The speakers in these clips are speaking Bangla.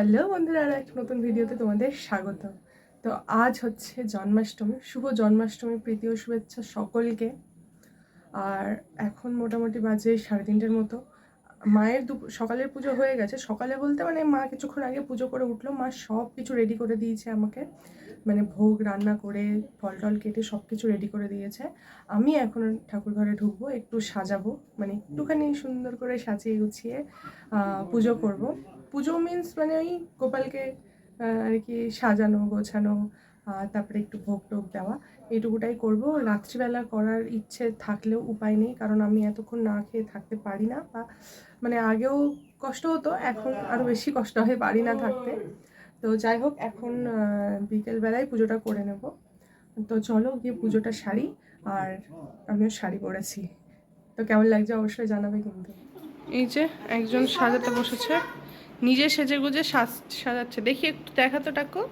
হ্যালো বন্ধুরা, আর একটা নতুন ভিডিওতে তোমাদের স্বাগত। তো আজ হচ্ছে জন্মাষ্টমী, শুভ জন্মাষ্টমী, প্রীতি ও শুভেচ্ছা সকলকে। আর এখন মোটামুটি বাজে সাড়ে তিনটের মতো। মায়ের দু সকালের পুজো হয়ে গেছে। সকালে বলতে মানে মা কিছুক্ষণ আগে পুজো করে উঠল। মা সব কিছু রেডি করে দিয়েছে আমাকে। মানে ভোগ, রান্না করে, ফল টল কেটে সব কিছু রেডি করে দিয়েছে। আমি এখন ঠাকুর ঘরে ঢুকবো, একটু সাজাবো মানে একটুখানি সুন্দর করে সাজিয়ে গুছিয়ে পুজো করব। পুজো মিন্স মানে ওই গোপালকে আর কি সাজানো, গোছানো তারপরে একটু ভোগ টোগ দেওয়া এইটুকুটাই করব। রাত্রিবেলা করার ইচ্ছে থাকলেও উপায় নেই, কারণ আমি এতক্ষণ না খেয়ে থাকতে পারি না বা মানে আগেও কষ্ট হতো, এখন আরও বেশি কষ্ট হয় পারি না থাকতে। তো যাই হোক, এখন বিকেলবেলায় পুজোটা করে নেব। তো চলো গিয়ে পুজোটা সারি, আর আমিও শাড়ি পরেছি। তো কেমন লাগছে অবশ্যই জানাবে কিন্তু। এই যে একজন সাজাতে বসেছে, নিজে সেজে গুজে সাজ, সাজাচ্ছে। দেখি একটু দেখা তো টাকো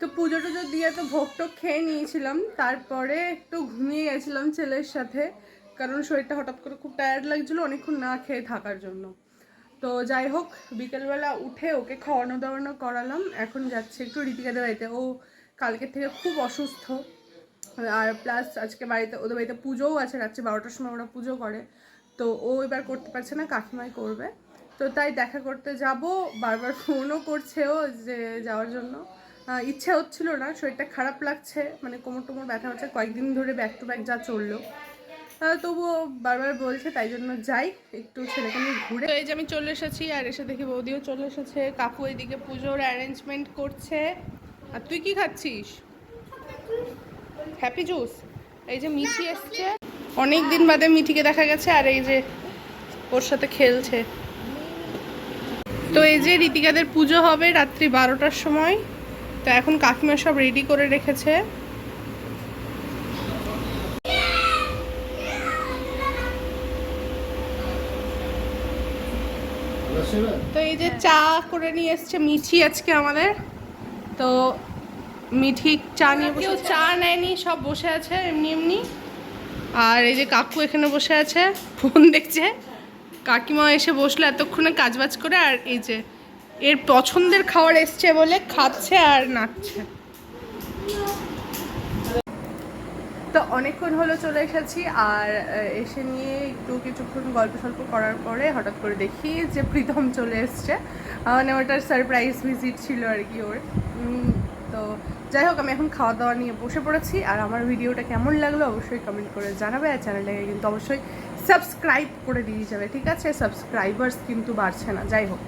তো পুজো টুজো দিয়ে তো ভোগ টোগ খেয়ে নিয়েছিলাম, তারপরে একটু ঘুমিয়ে গেছিলাম ছেলের সাথে। কারণ শরীরটা হঠাৎ করে খুব টায়ার্ড লাগছিল অনেকক্ষণ না খেয়ে থাকার জন্য। তো যাই হোক, বিকেলবেলা উঠে ওকে খাওয়ানো দাওয়ানো করালাম। এখন যাচ্ছে একটু রীতিকাদের বাড়িতে। ও কালকের থেকে খুব অসুস্থ। আর প্লাস আজকে বাড়িতে, ওদের বাড়িতে পুজোও আছে, রাত্রি বারোটার সময় ওরা পুজো করে। তো ও এবার করতে পারছে না, কাকিমাই করবে। তো তাই দেখা করতে যাব। বারবার ফোনও করছে ও যে যাওয়ার জন্য। ইচ্ছে হচ্ছিল না, শরীরটা খারাপ লাগছে মানে কোমর টোমর ব্যথা হচ্ছে। কয়েকদিন ধরে ব্যাক টু ব্যাক যা চলল। তবুও বারবার বলছে, তাই জন্য যাই, একটু ছেলেকে নিয়ে ঘুরে। এই যে আমি চলে এসেছি, আর এসে দেখি বৌদিও চলে এসেছে। কাকু এদিকে পুজোর অ্যারেঞ্জমেন্ট করছে। আর তুই কি খাচ্ছিস? হ্যাপি জুস এই যে মিঠি এসছে। অনেক দিন বাদে মিঠিকে দেখা গেছে, আর এই যে ওর সাথে খেলছে। তো এই যে রীতিকাদের পুজো হবে রাত্রি বারোটার সময়। তো এখন কাকিমা সব রেডি করে রেখেছে। তো এই যে চা করে নিয়ে এসছে মিঠি আজকে আমাদের। তো মিঠি চা নিয়ে কেউ চা নেয়নি সব বসে আছে এমনি এমনি। আর এই যে কাকু এখানে বসে আছে ফোন দেখছে। কাকিমা এসে বসল এতক্ষণে কাজবাজ করে আর এই যে এর পছন্দের খাবার এসছে বলে খাচ্ছে আর নাচছে। অনেকক্ষণ হলো চলে এসেছি, আর এসে নিয়ে একটু কিছুক্ষণ গল্প সল্প করার পরে হঠাৎ করে দেখি যে প্রীতম চলে এসছে। মানে ওটার সারপ্রাইজ ভিজিট ছিল আর কি ওর। তো যাই হোক, আমি এখন খাওয়া দাওয়া নিয়ে বসে পড়েছি, আর আমার ভিডিওটা কেমন লাগল অবশ্যই কমেন্ট করে জানাবে, আর চ্যানেলটাকে কিন্তু অবশ্যই সাবস্ক্রাইব করে দিয়ে যাবে, ঠিক আছে? সাবস্ক্রাইবার্স কিন্তু বাড়ছে না, যাই হোক।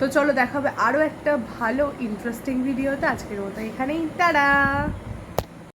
তো চলো দেখাবে আরও একটা ভালো ইন্টারেস্টিং ভিডিওতে আজকের মতো এখানেই তারা